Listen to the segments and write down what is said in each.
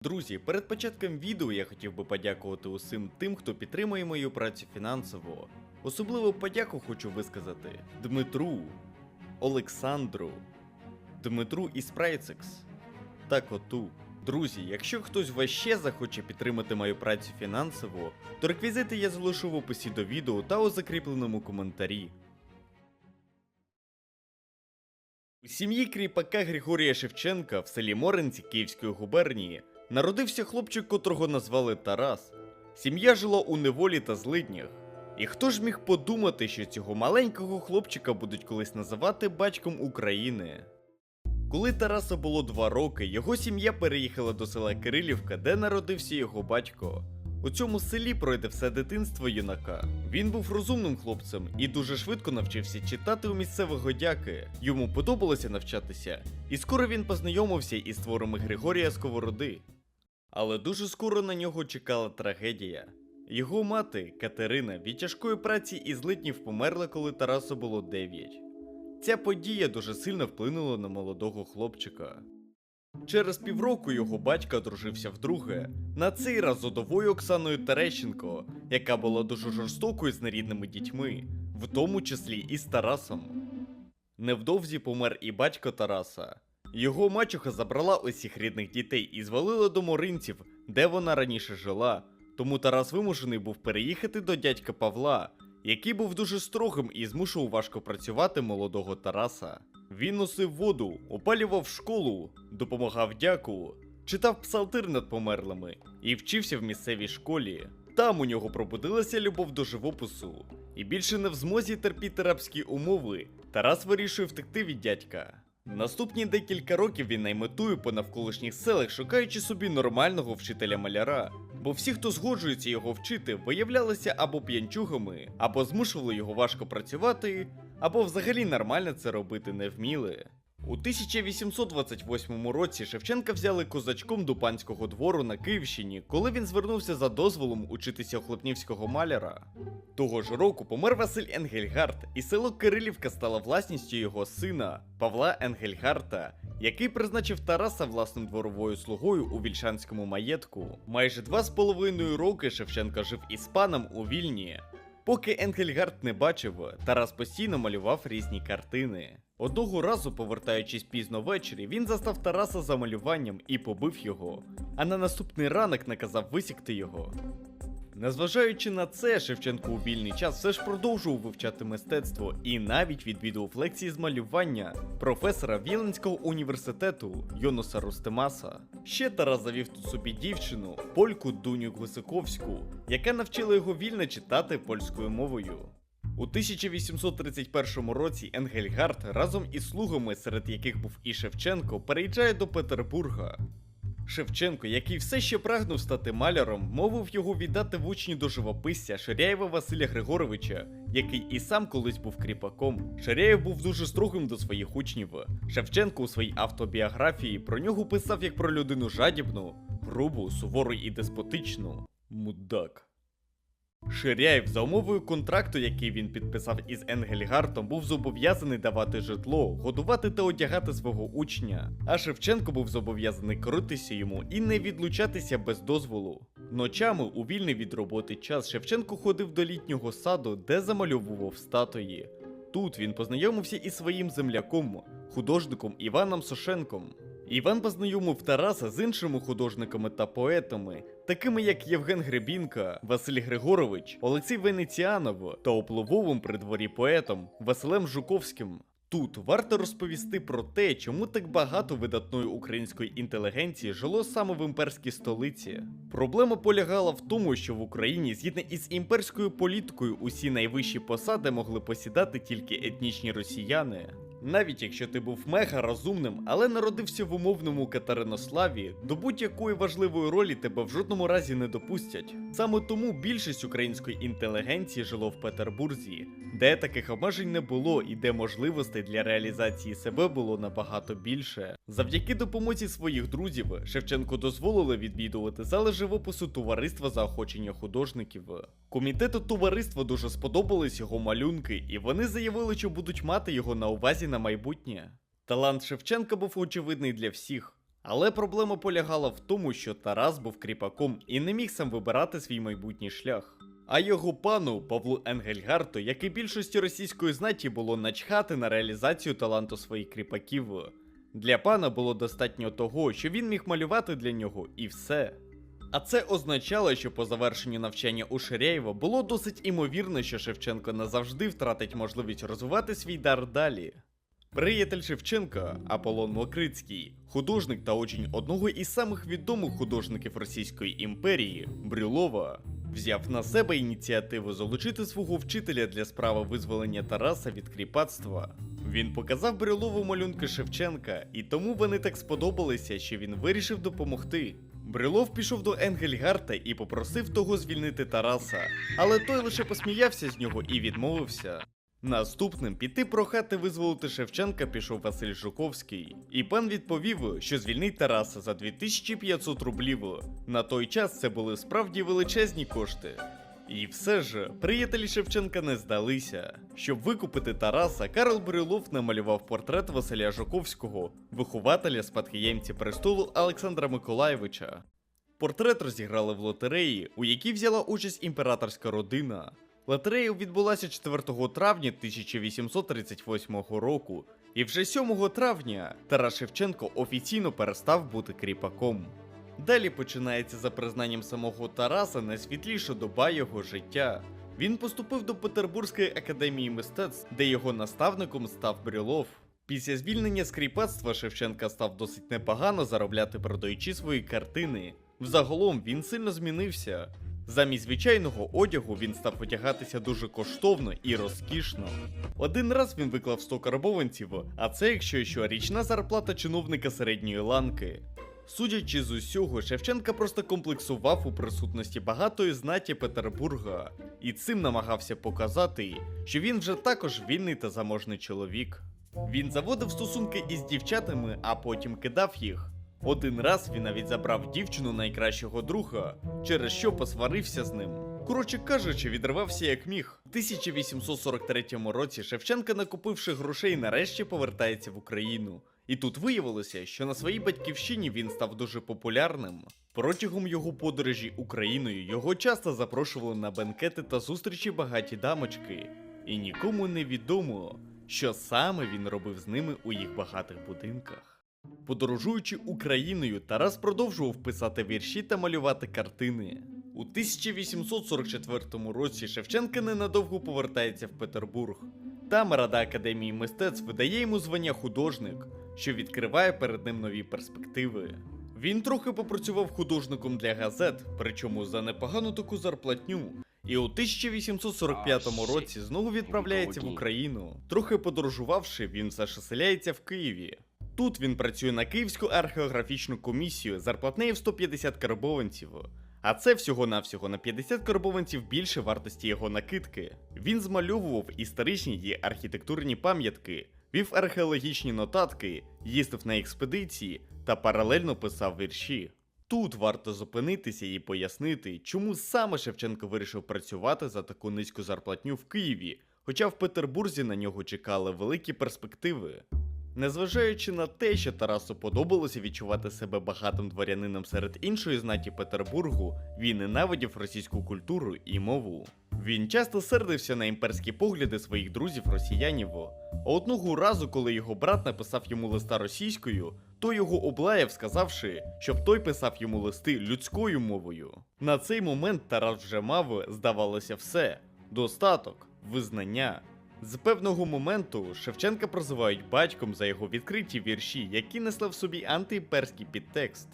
Друзі, перед початком відео я хотів би подякувати усім тим, хто підтримує мою працю фінансово. Особливу подяку хочу висказати Дмитру, Олександру, Дмитру із Прайцекс та Коту. Друзі, якщо хтось ваще захоче підтримати мою працю фінансово, то реквізити я залишу в описі до відео та у закріпленому коментарі. У сім'ї кріпака Григорія Шевченка в селі Моринці Київської губернії народився хлопчик, котрого назвали Тарас. Сім'я жила у неволі та злиднях. І хто ж міг подумати, що цього маленького хлопчика будуть колись називати батьком України? Коли Тарасу було два роки, його сім'я переїхала до села Кирилівка, де народився його батько. У цьому селі пройде все дитинство юнака. Він був розумним хлопцем і дуже швидко навчився читати у місцевого дяки. Йому подобалося навчатися, і скоро він познайомився із творами Григорія Сковороди. Але дуже скоро на нього чекала трагедія. Його мати, Катерина, від тяжкої праці і злитнів померла, коли Тарасу було 9. Ця подія дуже сильно вплинула на молодого хлопчика. Через півроку його батько одружився вдруге, на цей раз з удовою Оксаною Терещенко, яка була дуже жорстокою з нерідними дітьми, в тому числі і з Тарасом. Невдовзі помер і батько Тараса. Його мачуха забрала усіх рідних дітей і звалила до Моринців, де вона раніше жила. Тому Тарас вимушений був переїхати до дядька Павла, який був дуже строгим і змушував важко працювати молодого Тараса. Він носив воду, опалював школу, допомагав дяку, читав псалтир над померлими і вчився в місцевій школі. Там у нього пробудилася любов до живопису, і більше не в змозі терпіти рабські умови. Тарас вирішує втекти від дядька. Наступні декілька років він найметує по навколишніх селах, шукаючи собі нормального вчителя маляра. Бо всі, хто згоджується його вчити, виявлялися або п'янчугами, або змушували його важко працювати, або взагалі нормально це робити не вміли. У 1828 році Шевченка взяли козачком до панського двору на Київщині, коли він звернувся за дозволом учитися у хлопнівського маляра. Того ж року помер Василь Енгельгард, і село Кирилівка стало власністю його сина Павла Енгельгарта, який призначив Тараса власним дворовою слугою у вільшанському маєтку. Майже два з половиною роки Шевченка жив із паном у Вільні. Поки Енгельгард не бачив, Тарас постійно малював різні картини. Одного разу, повертаючись пізно ввечері, він застав Тараса за малюванням і побив його, а на наступний ранок наказав висікти його. Незважаючи на це, Шевченко у вільний час все ж продовжував вивчати мистецтво і навіть відвідував лекції з малювання професора Віленського університету Йонуса Рустемаса. Ще Тарас завів тут собі дівчину, польку Дуню Гвисиковську, яка навчила його вільно читати польською мовою. У 1831 році Енгельгард разом із слугами, серед яких був і Шевченко, переїжджає до Петербурга. Шевченко, який все ще прагнув стати маляром, мовив його віддати в учні до живописця Ширяєва Василя Григоровича, який і сам колись був кріпаком. Ширяєв був дуже строгим до своїх учнів. Шевченко у своїй автобіографії про нього писав як про людину жадібну, грубу, сувору і деспотичну. Мудак. Ширяєв за умовою контракту, який він підписав із Енгельгартом, був зобов'язаний давати житло, годувати та одягати свого учня. А Шевченко був зобов'язаний коритися йому і не відлучатися без дозволу. Ночами у вільний від роботи час Шевченко ходив до літнього саду, де замальовував статуї. Тут він познайомився із своїм земляком, художником Іваном Сошенком. Іван познайомив Тараса з іншими художниками та поетами, такими як Євген Гребінка, Василь Григорович, Олексій Венеціанов та впливовим при дворі поетом Василем Жуковським. Тут варто розповісти про те, чому так багато видатної української інтелігенції жило саме в імперській столиці. Проблема полягала в тому, що в Україні, згідно із імперською політикою, усі найвищі посади могли посідати тільки етнічні росіяни. Навіть якщо ти був мега розумним, але народився в умовному Катеринославі, до будь-якої важливої ролі тебе в жодному разі не допустять. Саме тому більшість української інтелігенції жило в Петербурзі, де таких обмежень не було і де можливостей для реалізації себе було набагато більше. Завдяки допомозі своїх друзів Шевченко дозволили відвідувати зали живопису товариства заохочення художників. Комітету товариства дуже сподобались його малюнки, і вони заявили, що будуть мати його на увазі на майбутнє. Талант Шевченка був очевидний для всіх, Але проблема полягала в тому, що Тарас був кріпаком і не міг сам вибирати свій майбутній шлях. А його пану Павлу Енгельгарту, як і більшості російської знаті, було начхати на реалізацію таланту своїх кріпаків. Для пана було достатньо того, що він міг малювати для нього, і все. А це означало, що по завершенню навчання у Ширяєва було досить імовірно, що Шевченко назавжди втратить можливість розвивати свій дар далі. Приятель Шевченка Аполлон Мокрицький, художник та учень одного із самих відомих художників Російської імперії Брюлова, взяв на себе ініціативу залучити свого вчителя для справи визволення Тараса від кріпацтва. Він показав Брюлову малюнки Шевченка, і тому вони так сподобалися, що він вирішив допомогти. Брюлов пішов до Енгельгарта і попросив того звільнити Тараса, але той лише посміявся з нього і відмовився. Наступним піти прохати визволити Шевченка пішов Василь Жуковський, і пан відповів, що звільнить Тараса за 2500 рублів. На той час це були справді величезні кошти. І все ж, приятелі Шевченка не здалися. Щоб викупити Тараса, Карл Брюлов намалював портрет Василя Жуковського, вихователя спадкоємця престолу Олександра Миколаєвича. Портрет розіграли в лотереї, у якій взяла участь імператорська родина. Лотерея відбулася 4 травня 1838 року, і вже 7 травня Тарас Шевченко офіційно перестав бути кріпаком. Далі починається за признанням самого Тараса найсвітліша доба його життя. Він поступив до Петербурзької академії мистецтв, де його наставником став Брюлов. Після звільнення з кріпацтва Шевченка став досить непогано заробляти, продаючи свої картини. Взагалом він сильно змінився. Замість звичайного одягу він став одягатися дуже коштовно і розкішно. Один раз він виклав 100 карбованців, а це якщо що річна зарплата чиновника середньої ланки. Судячи з усього, Шевченка просто комплексував у присутності багатої знаті Петербурга і цим намагався показати, що він вже також вільний та заможний чоловік. Він заводив стосунки із дівчатами, а потім кидав їх. Один раз він навіть забрав дівчину найкращого друга, через що посварився з ним. Коротше кажучи, відривався як міг. У 1843 році Шевченка, накупивши грошей, нарешті повертається в Україну. І тут виявилося, що на своїй батьківщині він став дуже популярним. Протягом його подорожі Україною його часто запрошували на бенкети та зустрічі багаті дамочки, і нікому не відомо, що саме він робив з ними у їх багатих будинках. Подорожуючи Україною, Тарас продовжував писати вірші та малювати картини. У 1844 році Шевченка ненадовго повертається в Петербург. Там Рада Академії мистецтв видає йому звання художник, що відкриває перед ним нові перспективи. Він трохи попрацював художником для газет, причому за непогану таку зарплатню. І у 1845 році знову відправляється в Україну. Трохи подорожувавши, він ж в Києві. Тут він працює на Київську археографічну комісію зарплатнею в 150 карбованців. А це всього-навсього на 50 карбованців більше вартості його накидки. Він змальовував історичні і архітектурні пам'ятки, вів археологічні нотатки, їздив на експедиції та паралельно писав вірші. Тут варто зупинитися і пояснити, чому саме Шевченко вирішив працювати за таку низьку зарплатню в Києві, хоча в Петербурзі на нього чекали великі перспективи. Незважаючи на те, що Тарасу подобалося відчувати себе багатим дворянином серед іншої знаті Петербургу, він ненавидів російську культуру і мову. Він часто сердився на імперські погляди своїх друзів росіянів. А одного разу, коли його брат написав йому листа російською, то його облаяв, сказавши, щоб той писав йому листи людською мовою. На цей момент Тарас вже мав, здавалося, все: достаток, визнання. З певного моменту Шевченка прозивають батьком за його відкриті вірші, які несли в собі антиімперський підтекст.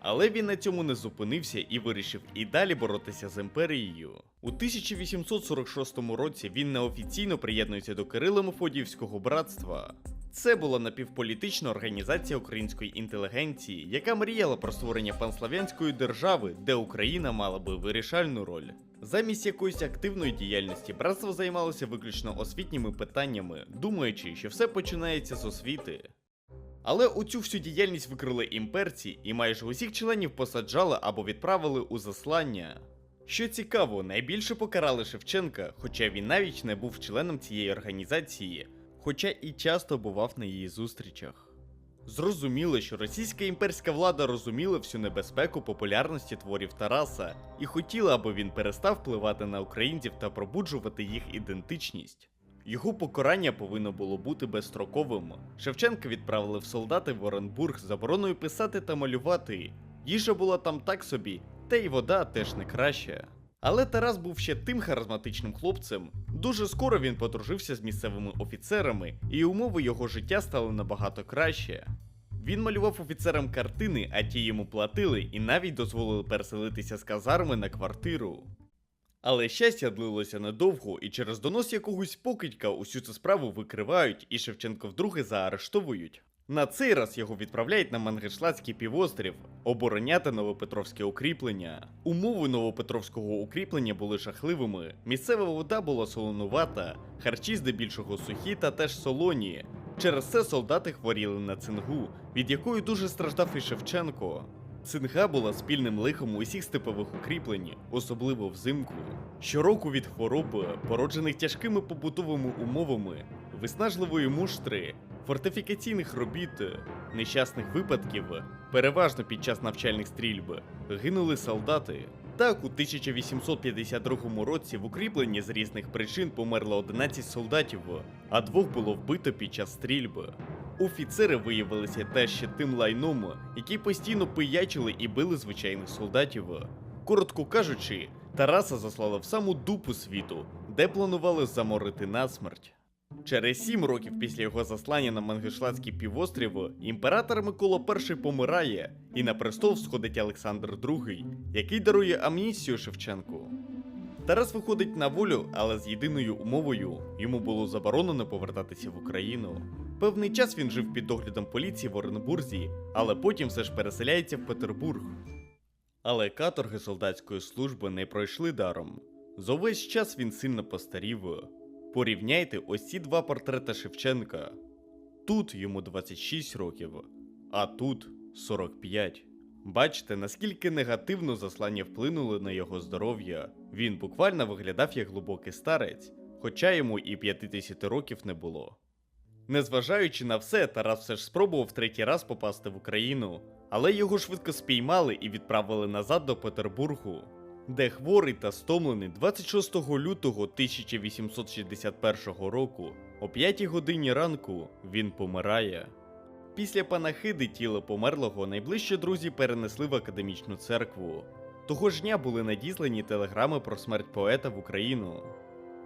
Але він на цьому не зупинився і вирішив і далі боротися з імперією. У 1846 році він неофіційно приєднується до Кирило-Мефодіївського братства. Це була напівполітична організація української інтелігенції, яка мріяла про створення панслав'янської держави, де Україна мала би вирішальну роль. Замість якоїсь активної діяльності братство займалося виключно освітніми питаннями, думаючи, що все починається з освіти. Але у всю діяльність викрили імперці і майже усіх членів посаджали або відправили у заслання. Що цікаво, найбільше покарали Шевченка, хоча він навіть не був членом цієї організації, хоча і часто бував на її зустрічах. Зрозуміло, що російська імперська влада розуміла всю небезпеку популярності творів Тараса і хотіла, аби він перестав впливати на українців та пробуджувати їх ідентичність. Його покарання повинно було бути безстроковим. Шевченка відправили в солдати в Оренбург забороною писати та малювати. Їжа була там так собі, та й вода теж не краща. Але Тарас був ще тим харизматичним хлопцем. Дуже скоро він подружився з місцевими офіцерами, і умови його життя стали набагато краще. Він малював офіцерам картини, а ті йому платили і навіть дозволили переселитися з казарми на квартиру. Але щастя длилося недовго, і через донос якогось покидька усю цю справу викривають, і Шевченко вдруге заарештовують. На цей раз його відправляють на Мангишлацький півострів обороняти Новопетровське укріплення. Умови Новопетровського укріплення були жахливими. Місцева вода була солонувата, харчі здебільшого сухі та теж солоні. Через це солдати хворіли на цингу, від якої дуже страждав і Шевченко. Цинга була спільним лихом усіх степових укріплень, особливо взимку. Щороку від хвороб, породжених тяжкими побутовими умовами, виснажливої муштри, фортифікаційних робіт, нещасних випадків, переважно під час навчальних стрільб, гинули солдати. Так, у 1852 році в укріпленні з різних причин померло 11 солдатів, а двох було вбито під час стрільби. Офіцери виявилися теж ще тим лайном, які постійно пиячили і били звичайних солдатів. Коротко кажучи, Тараса заслали в саму дупу світу, де планували заморити насмерть. Через сім років після його заслання на Мангишлацький півострів імператор Микола І помирає, і на престол сходить Олександр II, який дарує амністію Шевченку. Тарас виходить на волю, але з єдиною умовою йому було заборонено повертатися в Україну. Певний час він жив під доглядом поліції в Оренбурзі, але потім все ж переселяється в Петербург. Але каторги солдатської служби не пройшли даром. За увесь час він сильно постарів. Порівняйте ось ці два портрети Шевченка. Тут йому 26 років, а тут 45. Бачите, наскільки негативно заслання вплинули на його здоров'я. Він буквально виглядав як глибокий старець, хоча йому і 50 років не було. Незважаючи на все, Тарас все ж спробував третій раз попасти в Україну, але його швидко спіймали і відправили назад до Петербургу, де хворий та стомлений 26 лютого 1861 року о 5 годині ранку він помирає. Після панахиди тіло померлого найближчі друзі перенесли в академічну церкву. Того ж дня були надіслані телеграми про смерть поета в Україну.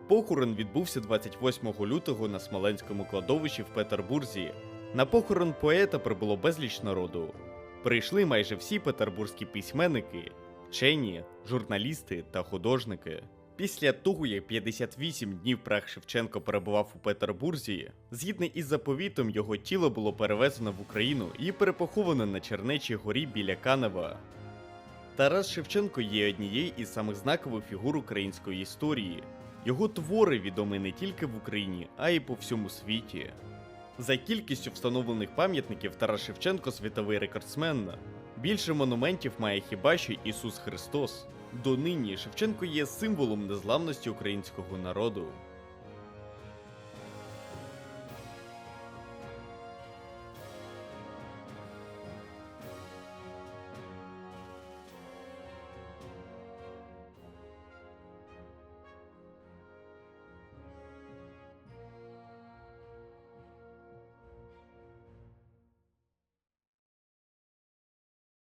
Похорон відбувся 28 лютого на Смоленському кладовищі в Петербурзі. На похорон поета прибуло безліч народу. Прийшли майже всі петербурзькі письменники, вчені, журналісти та художники. Після того, як 58 днів прах Шевченко перебував у Петербурзі, згідно із заповітом, його тіло було перевезено в Україну і перепоховано на Чернечій горі біля Канева. Тарас Шевченко є однією із самих знакових фігур української історії. Його твори відомі не тільки в Україні, а й по всьому світі. За кількістю встановлених пам'ятників Тарас Шевченко світовий рекордсмен. Більше монументів має хіба що Ісус Христос. Донині Шевченко є символом незламності українського народу.